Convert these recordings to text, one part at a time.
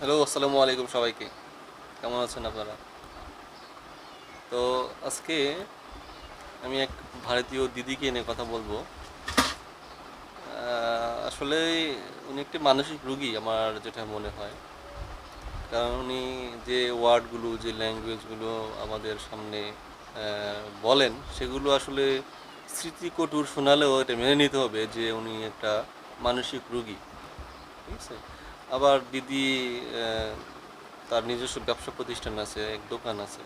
Hello, আসসালামু আলাইকুম সবাইকে। কেমন আছেন আপনারা? তো আজকে আমি এক ভারতীয় দিদিকে নিয়ে কথা বলব। আসলে উনি একটি মানসিক রুগী আমার যেটা মনে হয়। কারণ উনি যে ওয়ার্ডগুলো, যে ল্যাঙ্গুয়েজগুলো আমাদের সামনে বলেন, সেগুলো আসলে স্মৃতিকটুর শোনালেও এটা মেনে নিতে হবে যে উনি একটা মানসিক রুগী। ঠিক আছে? আবার দিদি তার নিজস্ব ব্যবসা প্রতিষ্ঠান আছে, এক দোকান আছে।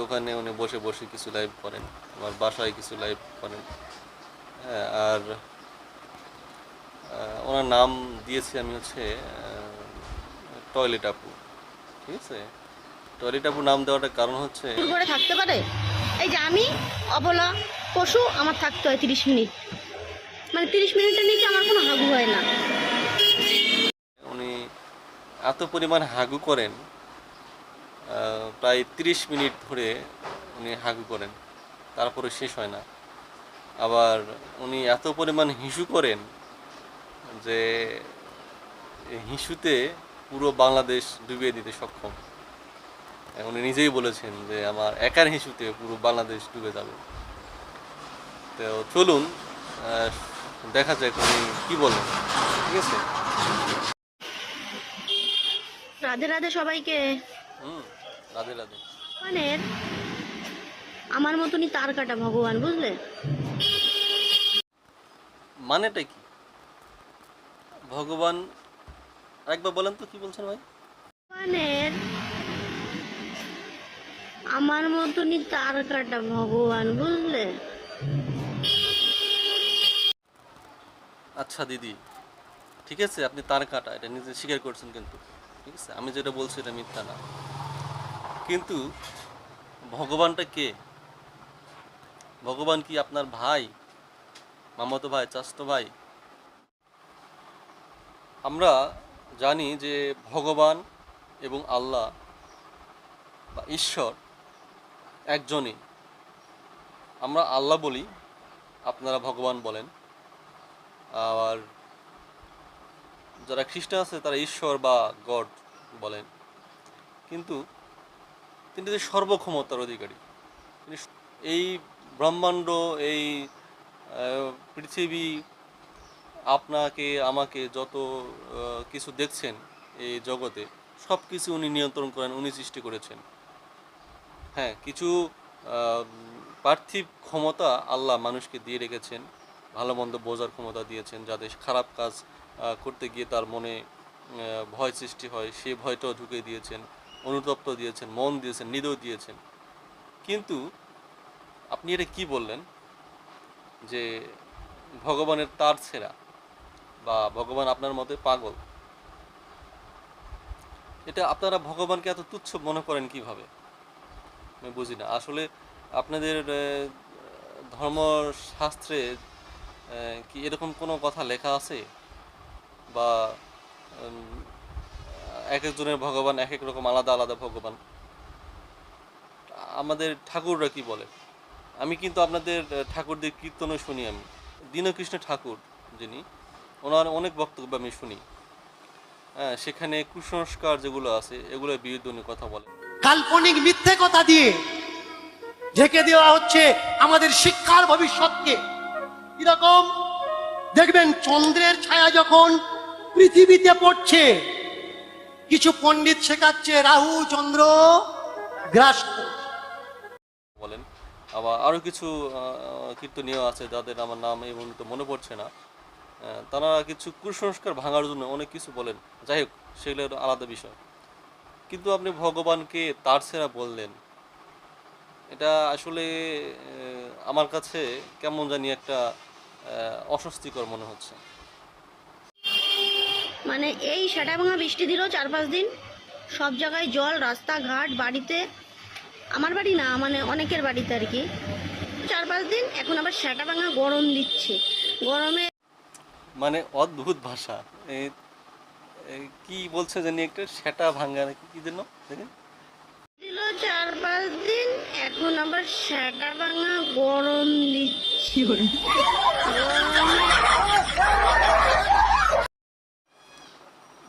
দোকানে উনি বসে বসে কিছু লাইভ করেন আমার বাসায় কিছু লাইভ করেন। আর ওনার নাম দিয়েছি আমি হচ্ছে টয়লেট আপু, ঠিক আছে? টয়লেট আপু নাম দেওয়াটার কারণ হচ্ছে করে থাকতে পারে? এই যে আমি, অবলা, পশু, আমার থাকতে হয় তিরিশ মিনিট। মানে তিরিশ মিনিটের নিচে আমার কোনো হাগু হয় না। এত পরিমাণ হাগু করেন প্রায় তিরিশ মিনিট ধরে উনি হাগু করেন, তারপরে শেষ হয় না। আবার উনি এত পরিমাণ হিসু করেন যে হিসুতে পুরো বাংলাদেশ ডুবিয়ে দিতে সক্ষম। উনি নিজেই বলেছেন যে আমার একার হিসুতে পুরো বাংলাদেশ ডুবে যাবে। তো চলুন দেখা যাক উনি কী বলেন, ঠিক আছে? রাধে রাধে সবাইকে। রাধে রাধে। মানে আমার মতনই তার কাটা ভগবান বুঝলে? মানেটা কি? ভগবান একবার বলেন তো কি বলছেন ভাই? মানে আমার মতনই তার কাটা ভগবান বুঝলে? আচ্ছা দিদি ঠিক আছে আপনি তার কাটা এটা নিজে স্বীকার করছেন কিন্তু। ঠিক আছে আমি যেটা বলছি এটা মিথ্যা না। কিন্তু ভগবানটা কে? ভগবান কি আপনার ভাই? মামাতো ভাই চাস্তো ভাই? আমরা জানি যে ভগবান এবং আল্লাহ বা ঈশ্বর একজনই। আমরা আল্লাহ বলি, আপনারা ভগবান বলেন। আর যারা খ্রিস্টান আছে, তারা ঈশ্বর বা গড বলেন। কিন্তু তিনি যে সর্বক্ষমতার অধিকারী, তিনি এই ব্রহ্মাণ্ড, এই পৃথিবী আপনাকে, আমাকে যত কিছু দেখছেন এই জগতে সব কিছু উনি নিয়ন্ত্রণ করেন, উনি সৃষ্টি করেছেন। হ্যাঁ কিছু পার্থিব ক্ষমতা আল্লাহ মানুষকে দিয়ে রেখেছেন, ভালো মন্দ বোঝার ক্ষমতা দিয়েছেন, যাতে খারাপ কাজ করতে গিয়ে তার মনে ভয় সৃষ্টি হয়। সেই ভয়টাও ঢুকে দিয়েছেন, অনুতপ্ত দিয়েছেন, মন দিয়েছেন হৃদয় দিয়েছেন। কিন্তু আপনি এটা কি বললেন? যে ভগবানের তার ছেঁড়া বা ভগবান আপনার মতে পাগল? এটা আপনারা ভগবানকে এত তুচ্ছ মনে করেন কীভাবে? আমি বুঝি না। আসলে আপনাদের ধর্মশাস্ত্রে কি এরকম কোনো কথা লেখা আছে? বা এক একজনের ভগবান, এক এক রকম আলাদা আলাদা ভগবান। আমাদের ঠাকুররা কি বলে? আমি কিন্তু আপনাদের ঠাকুরদের কীর্তনও শুনি আমি। দীনকৃষ্ণ ঠাকুর যিনি, ওনার অনেক বক্তব্য আমি শুনি। হ্যাঁ সেখানে কুসংস্কার যেগুলো আছে, এগুলোর বিরুদ্ধে উনি কথা বলেন। কাল্পনিক মিথ্যে কথা দিয়ে ঢেকে দেওয়া হচ্ছে আমাদের শিক্ষার ভবিষ্যৎকে। কীরকম? দেখবেন চন্দ্রের ছায়া যখন পৃথিবীতে পড়ছে। কিছু পণ্ডিত শেখাচ্ছে, রাহু, চন্দ্র, গ্রাস। বলেন, আবার আরও কিছু কীর্তনীয় আছে যাদের আমার নাম এই মুহূর্তে মনে পড়ছে না। তারা কিছু কুসংস্কার ভাঙার জন্য অনেক কিছু বলেন। যাই হোক, সেগুলো আলাদা বিষয়। কিন্তু আপনি ভগবানকে তার সেরা বললেন, এটা আসলে আমার কাছে কেমন জানি একটা অস্বস্তিকর মনে হচ্ছে। মানে এই সেটা ভাঙা বৃষ্টি দিল চার পাঁচ দিন সব জায়গায় জল রাস্তাঘাট বাড়িতে আমার বাড়ি না মানে অনেকের বাড়িতে আর কি। চার পাঁচ দিন এখন আবার সেটা ভাঙা গরম দিচ্ছে। গরমে মানে অদ্ভুত ভাষা। কি বলছে জানি একটা? সেটা ভাঙা নাকি? কি দেখেন দিল চার পাঁচ দিন এখন আবার সেটা ভাঙা গরম দিচ্ছে। গরমে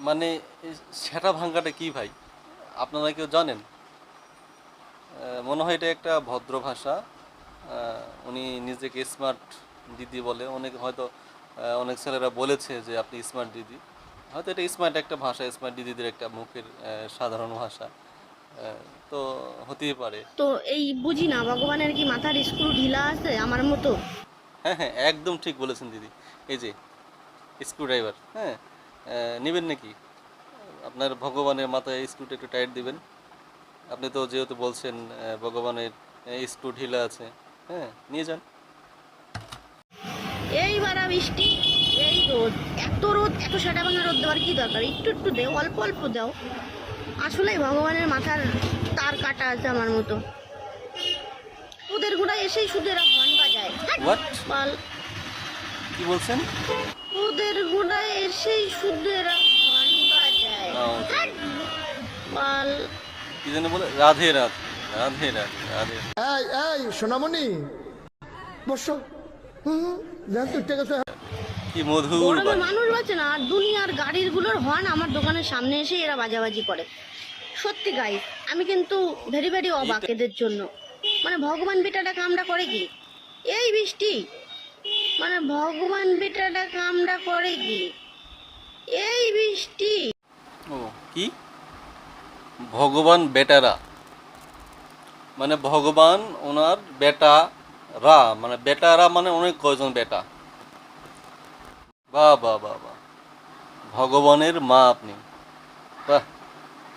মানে সেটা ভাঙ্গাটা কি ভাই? আপনারা কেউ জানেন? মনে হয় এটা একটা ভদ্র ভাষা। উনি নিজেকে স্মার্ট দিদি বলে। অনেক হয়তো অনেক ছেলেরা বলেছে যে আপনি স্মার্ট দিদি। হয়তো এটা স্মার্ট একটা ভাষা স্মার্ট দিদিদের একটা মুখের সাধারণ ভাষা। তো হতেই পারে। তো এই বুঝি না ভগবানের কি মাথার স্ক্রু ঢিলা আছে আমার মতো? হ্যাঁ হ্যাঁ একদম ঠিক বলেছেন দিদি। এই যে স্ক্রু ড্রাইভার হ্যাঁ? নেবেন নাকি? আপনার ভগবানের মাথায় স্ক্রুটা একটু টাইট দিবেন। আপনি তো যেহেতু বলছেন ভগবানের স্ক্রু ঢিলা আছে হ্যাঁ নিয়ে যান। এই বারা বৃষ্টি এই রোদ এত রোদ এত সেটা ভাঙা রোদ দেওয়ার কি দরকার? একটু একটু দেও অল্প অল্প দাও। আসলে ভগবানের মাথার তার কাটা আছে আমার মতো। ওদের গোড়া এসেই শুধু এরা হর্ন বাজায়। হোয়াট বাল। কি বলছেন? ওদের গোড়া এসেই শুধু এরা বাজায়। নাও, কি যেন বলে? রাধে রাধে রাধে রাধে রাধে এই এই সোনামণি। বসো। হুম হুম, দেখ তো ঠিক আছে কি মধুর মানুষ বাঁচে না আর দুনিয়ার গাড়িরগুলোর হর্ন আমার দোকানের সামনে এসে এরা বাজাবাজি করে। সত্যি গাই আমি কিন্তু ভেরি ভেরি অবাক এদের জন্য। মানে ভগবান বেটাটা কামড়া করে কি? এই বৃষ্টি। মানে ভগবান বেটাটা কামড়া করে কি? এই বৃষ্টি। ও, কি? ভগবান বেটারা। মানে ভগবান ওনার বেটা রা মানে বেটারা মানে অনেক কয়জন বেটা? বাহ বা বা বাহ। ভগবানের মা আপনি। বাহ,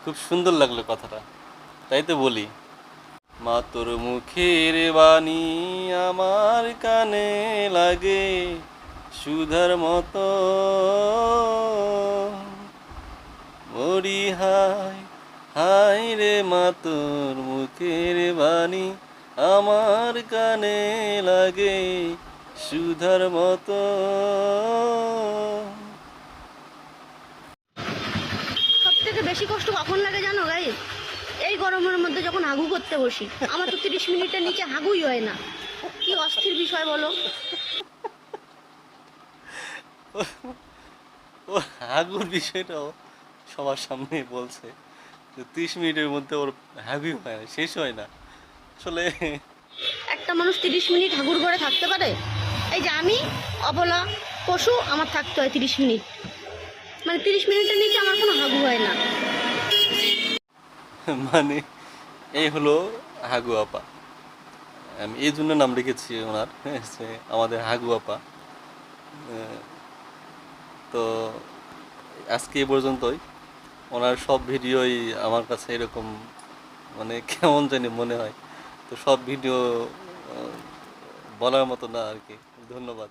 খুব সুন্দর লাগল কথাটা। তাই তো বলি। মা তোর মুখের বাণী আমার কানে লাগে, সুধার মতো। মরি হাই হাই রে মা মুখের বাণী আমার কানে লাগে, সুধার মতো। সব থেকে বেশি কষ্ট কখন লাগে জানো গাই এই গরমের মধ্যে যখন হাগু করতে বসি আমার তো তিরিশ মিনিটের নিচে হাগুই হয় না। কি অস্থির বিষয় বলো। ও হাগুর বিষয়টাও সবার সামনে বলছে যে তিরিশ মিনিটের মধ্যে ওর হাগুই হয় না শেষ হয় না। আসলে একটা মানুষ তিরিশ মিনিট হাগুর ঘরে থাকতে পারে? এই যে আমি অবলা পশু আমার থাকতে হয় তিরিশ মিনিট। মানে তিরিশ মিনিটের নিচে আমার কোনো হাগু হয় না। মানে এই হলো হাগু আপা। আমি এই জন্য নাম রেখেছি ওনার হ্যাঁ, সে আমাদের হাগু আপা। তো আজকে এই পর্যন্তই। ওনার সব ভিডিওই আমার কাছে এরকম মানে কেমন জানি মনে হয়। তো সব ভিডিও বলার মতো না আর কি। ধন্যবাদ।